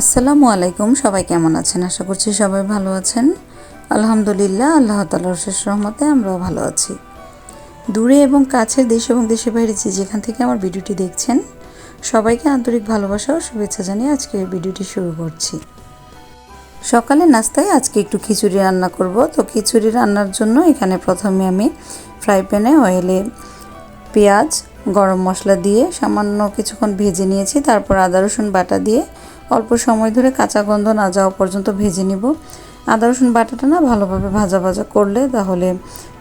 আসসালামু আলাইকুম, সবাই কেমন আছেন? আশা করছি সবাই ভালো আছেন। আলহামদুলিল্লাহ, আল্লাহ তালার শেষ রহমতে আমরাও ভালো আছি। দূরে এবং কাছের দেশ এবং দেশের বাইরে যে যেখান থেকে আমার ভিডিওটি দেখছেন, সবাইকে আন্তরিক ভালোবাসা ও শুভেচ্ছা জানিয়ে আজকে ভিডিওটি শুরু করছি। সকালে নাস্তায় আজকে একটু খিচুড়ি রান্না করব। তো খিচুড়ি রান্নার জন্য এখানে প্রথমে আমি ফ্রাই প্যানে অয়েলে পেঁয়াজ, গরম মশলা দিয়ে সামান্য কিছুক্ষণ ভেজে নিয়েছি। তারপর আদা, রসুন বাটা দিয়ে অল্প সময় ধরে কাঁচা গন্ধ না যাওয়া পর্যন্ত ভেজে নিব। আদা, রসুন, বাটাটা না ভালোভাবে ভাজা ভাজা করলে তাহলে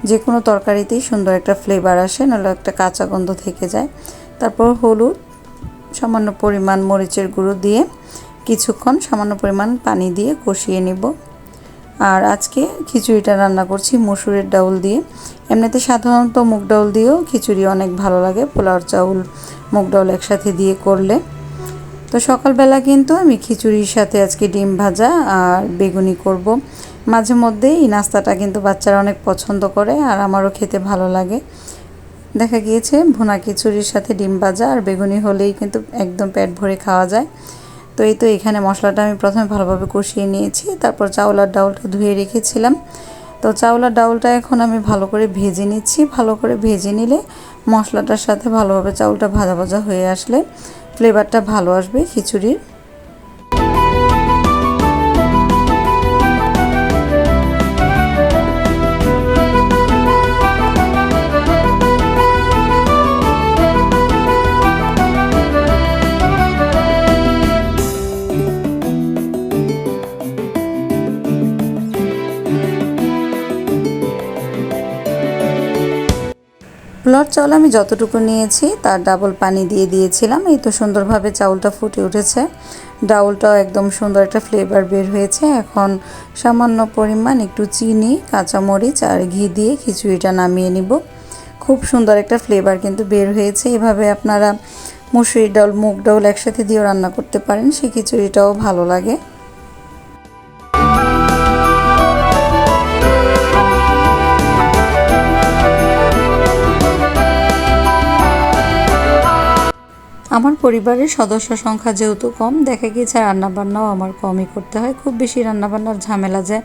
যে কোনো তরকারিতেই সুন্দর একটা ফ্লেভার আসে, নাহলে একটা কাঁচা গন্ধ থেকে যায়। তারপর হলুদ, সামান্য পরিমাণ মরিচের গুঁড়ো দিয়ে কিছুক্ষণ সামান্য পরিমাণ পানি দিয়ে কষিয়ে নিব। আর আজকে খিচুড়িটা রান্না করছি মসুরের ডাউল দিয়ে। এমনিতে সাধারণত মুগ ডাউল দিয়েও খিচুড়ি অনেক ভালো লাগে, পোলাওর চাউল, মুগ ডাউল একসাথে দিয়ে করলে। তো সকালবেলা কিন্তু আমি খিচুড়ির সাথে আজকে ডিম ভাজা আর বেগুনি করব। মাঝে মধ্যে এই নাস্তাটা কিন্তু বাচ্চারা অনেক পছন্দ করে আর আমারও খেতে ভালো লাগে। দেখা গিয়েছে, ভুনা খিচুড়ির সাথে ডিম ভাজা আর বেগুনি হলেই কিন্তু একদম পেট ভরে খাওয়া যায়। তো এই তো এখানে মশলাটা আমি প্রথমে ভালোভাবে কষিয়ে নিয়েছি, তারপর চাউল আর ডাউলটা ধুয়ে রেখেছিলাম। তো চাউল আর ডাউলটা এখন আমি ভালো করে ভেজে নিচ্ছি। ভালো করে ভেজে নিলে মশলাটার সাথে ভালোভাবে চাউলটা ভাজা ভাজা হয়ে আসলে ফ্লেভারটা ভালো আসবে খিচুড়ির। চাউল আমি যতটুকু নিয়েছি, তার ডাবল পানি দিয়ে দিয়েছিলাম। এই তো সুন্দরভাবে চাউলটা ফুটে উঠেছে। ডাউলটাও একদম সুন্দর একটা ফ্লেভার বের হয়েছে। এখন সামান্য পরিমাণ একটু চিনি, কাঁচামরিচ আর ঘি দিয়ে খিচুড়িটা নামিয়ে নিব। খুব সুন্দর একটা ফ্লেভার কিন্তু বের হয়েছে। এভাবে আপনারা মুসুরি ডাউল মুগ ডাউল একসাথে দিয়েও রান্না করতে পারেন। সেই খিচুড়িটাও ভালো লাগে। আমার পরিবারের সদস্য সংখ্যা যেহেতু কম, দেখা গিয়েছে রান্নাবান্নাও আমার কমই করতে হয়। খুব বেশি রান্নাবান্নার ঝামেলা যে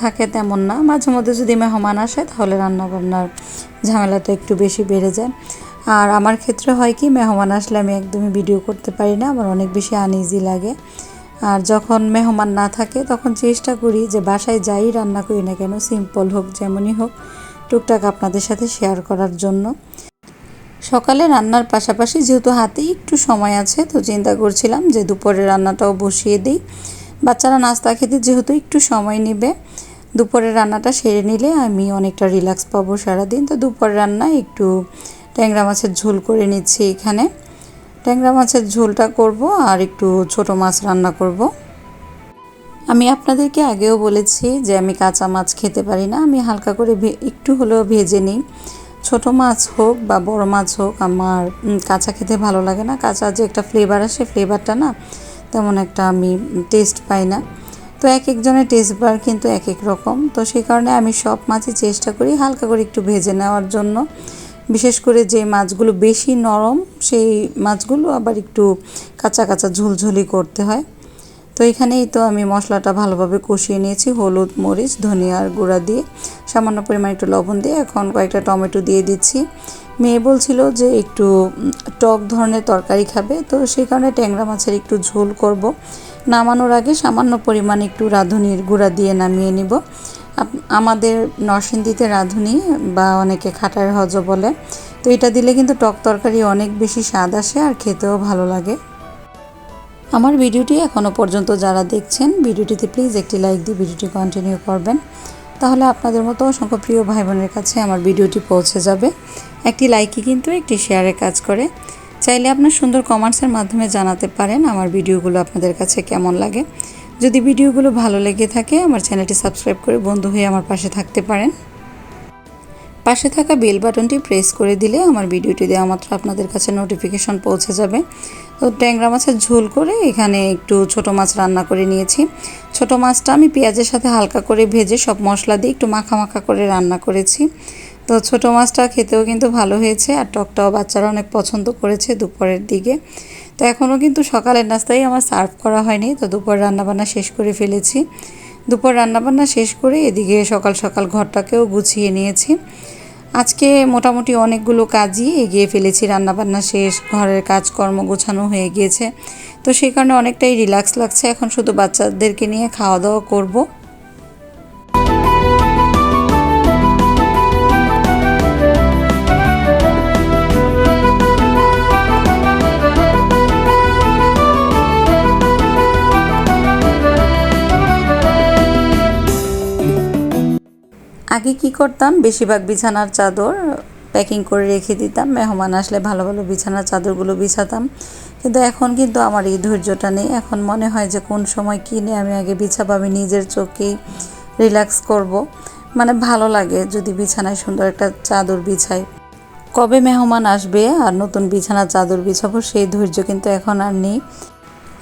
থাকে তেমন না। মাঝে মধ্যে যদি মেহমান আসে, তাহলে রান্নাবান্নার ঝামেলাটা একটু বেশি বেড়ে যায়। আর আমার ক্ষেত্রে হয় কি, মেহমান আসলে আমি একদমই ভিডিও করতে পারি না, আমার অনেক বেশি আনইজি লাগে। আর যখন মেহমান না থাকে, তখন চেষ্টা করি যে বাসায় যাই রান্না করি না কেন, সিম্পল হোক, যেমনই হোক, টুকটাক আপনাদের সাথে শেয়ার করার জন্য। সকালে রান্নার পাশাপাশি যেহেতু হাতে একটু সময় আছে, তো চিন্তা করছিলাম যে দুপুরে রান্নাটাও বসিয়ে দিই। বাচ্চারা নাস্তা খেতে যেহেতু একটু সময় নেবে দুপুরের রান্নাটা সেরে নিলে আমি অনেকটা রিল্যাক্স পাবো সারাদিন। তো দুপুরের রান্না একটু ট্যাংরা মাছের ঝোল করে নিচ্ছি এখানে। ট্যাংরা মাছের ঝোলটা করব আর একটু ছোট মাছ রান্না করব। আমি আপনাদেরকে আগেও বলেছি যে আমি কাঁচা মাছ খেতে পারি না, আমি হালকা করে একটু হলেও ভেজে নিই। ছোট মাছ হোক বা বড় মাছ হোক, আমার কাঁচা খেতে ভালো লাগে না। কাঁচা যে একটা ফ্লেভার আসে ফ্লেভারটা না, তেমন একটা আমি টেস্ট পাই না। তো এক একজনের টেস্ট বার কিন্তু এক এক রকম। তো সেই কারণে আমি সব মাছই চেষ্টা করি হালকা করে একটু ভেজে নেওয়ার জন্য। বিশেষ করে যে মাছগুলো বেশি নরম, সেই মাছগুলো আবার একটু কাঁচা কাঁচা ঝুলঝুলি করতে হয়। তো এখানেই তো আমি মশলাটা ভালোভাবে কষিয়ে নিয়েছি। হলুদ, মরিচ ধনিয়ার গুঁড়া দিয়ে সামান্য পরিমাণ একটু লবণ দিয়ে এখন কয়েকটা টমেটো দিয়ে দিচ্ছি। মেয়ে বলছিল যে একটু টক ধরনের তরকারি খাবে, তো সেই কারণে ট্যাংরা মাছের একটু ঝোল করব। নামানোর আগে সামান্য পরিমাণ একটু রাঁধুনির গুঁড়া দিয়ে নামিয়ে নিব। আমাদের নরসিংদীতে রাঁধুনি বা অনেকে খাটার হজ বলে, তো এটা দিলে কিন্তু টক তরকারি অনেক বেশি স্বাদ আসে আর খেতেও ভালো লাগে। আমার ভিডিওটি এখনও পর্যন্ত যারা দেখছেন, ভিডিওটিতে প্লিজ একটি লাইক দিয়ে ভিডিওটি কন্টিনিউ করবেন। তাহলে আপনাদের মতো অসংখ্য প্রিয় ভাই বোনের কাছে আমার ভিডিওটি পৌঁছে যাবে। একটি লাইকই কিন্তু একটি শেয়ারের কাজ করে। চাইলে আপনার সুন্দর কমেন্টসের মাধ্যমে জানাতে পারেন আমার ভিডিওগুলো আপনাদের কাছে কেমন লাগে। যদি ভিডিওগুলো ভালো লেগে থাকে, আমার চ্যানেলটি সাবস্ক্রাইব করে বন্ধু হয়ে আমার পাশে থাকতে পারেন। পাশে থাকা বেল বাটনটি প্রেস করে দিলে আমার ভিডিওটি দেওয়া মাত্র আপনাদের কাছে নোটিফিকেশন পৌঁছে যাবে। তো ট্যাংরা মাছের ঝোল করে এখানে একটু ছোট মাছ রান্না করে নিয়েছি। ছোট মাছটা আমি পেঁয়াজের সাথে হালকা করে ভেজে সব মশলা দিয়ে একটু মাখা মাখা করে রান্না করেছি। তো ছোট মাছটা খেতেও কিন্তু ভালো হয়েছে আর টকটাও বাচ্চারা অনেক পছন্দ করেছে দুপুরের দিকে। তো এখনও কিন্তু সকালের নাস্তাই আমার সার্ভ করা হয়নি, তো দুপুর রান্নাবান্না শেষ করে ফেলেছি। দুপুর রান্নাবান্না শেষ করে এদিকে সকাল সকাল ঘরটাকেও গুছিয়ে নিয়েছি। আজকে মোটামুটি অনেকগুলো কাজই এগিয়ে ফেলেছি, রান্নাবান্না শেষ, ঘরের কাজকর্ম গোছানো হয়ে গিয়েছে। তো সেই কারণে অনেকটাই রিল্যাক্স লাগছে। এখন শুধু বাচ্চাদেরকে নিয়ে খাওয়া দাওয়া করব। আগে কি করতাম? বেশিরভাগ বিছানার চাদর প্যাকিং করে রেখে দিতাম। মেহমান আসলে ভালো ভালো বিছানার চাদরগুলো বিছাতাম। কিন্তু এখন কিন্তু আমার এই ধৈর্যটা নেই। এখন মনে হয় যে কোন সময় কিনে আমি আগে বিছাবো, আমি নিজের চোখেই রিল্যাক্স করব। মানে ভালো লাগে যদি বিছানায় সুন্দর একটা চাদর বিছাই। কবে মেহমান আসবে আর নতুন বিছানার চাদর বিছাবো সেই ধৈর্য কিন্তু এখন আর নেই।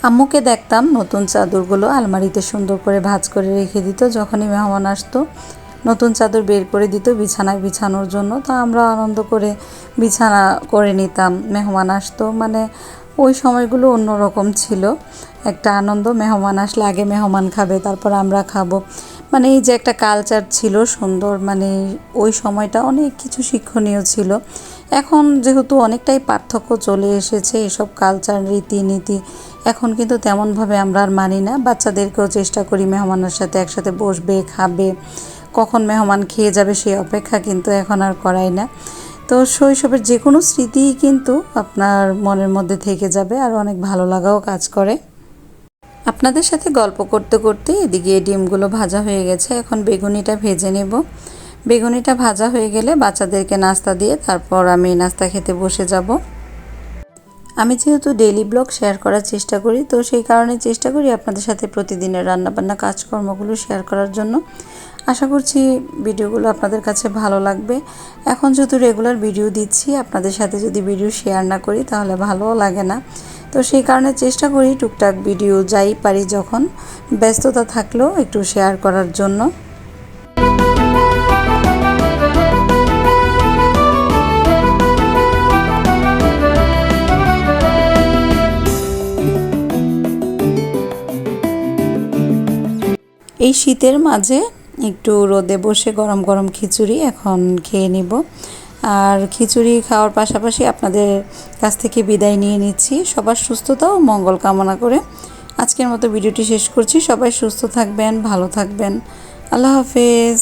আম্মুকে দেখতাম নতুন চাদরগুলো আলমারিতে সুন্দর করে ভাজ করে রেখে দিত। যখনই মেহমান আসতো নতুন চাদর বের করে দিত বিছানায় বিছানোর জন্য। তো আমরা আনন্দ করে বিছানা করে নিতাম, মেহমান আসতো। মানে ওই সময়গুলো অন্যরকম ছিল। একটা আনন্দ, মেহমান আসলে আগে মেহমান খাবে, তারপর আমরা খাব। মানে এই যে একটা কালচার ছিল সুন্দর মানে ওই সময়টা অনেক কিছু শিক্ষণীয় ছিল। এখন যেহেতু অনেকটাই পার্থক্য চলে এসেছে এসব কালচার রীতিনীতি, এখন কিন্তু তেমনভাবে আমরা আর মানি না। বাচ্চাদেরকেও চেষ্টা করি মেহমানের সাথে একসাথে বসবে, খাবে। কখন মেহমান খেয়ে যাবে সেই অপেক্ষা কিন্তু এখন আর করাই না। তো শৈশবের যে কোনো স্মৃতিই কিন্তু আপনার মনের মধ্যে থেকে যাবে আর অনেক ভালো লাগাও কাজ করে। আপনাদের সাথে গল্প করতে করতে এদিকে ডিমগুলো ভাজা হয়ে গেছে। এখন বেগুনিটা ভেজে নেব। বেগুনিটা ভাজা হয়ে গেলে বাচ্চাদেরকে নাস্তা দিয়ে তারপর আমি নাস্তা খেতে বসে যাব। আমি যেহেতু ডেইলি ব্লগ শেয়ার করার চেষ্টা করি, তো সেই কারণে চেষ্টা করি আপনাদের সাথে প্রতিদিনের রান্নাবান্না কাজকর্মগুলো শেয়ার করার জন্য। আশা করছি ভিডিওগুলো আপনাদের কাছে ভালো লাগবে। এখন যেহেতু রেগুলার ভিডিও দিচ্ছি, আপনাদের সাথে যদি ভিডিও শেয়ার না করি তাহলে ভালোও লাগে না। তো সেই কারণে চেষ্টা করি টুকটাক ভিডিও যাই পারি যখন ব্যস্ততা থাকলেও একটু শেয়ার করার জন্য। এই শীতের মাঝে একটু রোদে বসে গরম গরম খিচুড়ি এখন খেয়ে নিব। আর খিচুড়ি খাওয়ার পাশাপাশি আপনাদের কাছ থেকে বিদায় নিয়ে নিচ্ছি। সবার সুস্থতা ও মঙ্গল কামনা করে আজকের মতো ভিডিওটি শেষ করছি। সবাই সুস্থ থাকবেন, ভালো থাকবেন। আল্লাহ হাফেজ।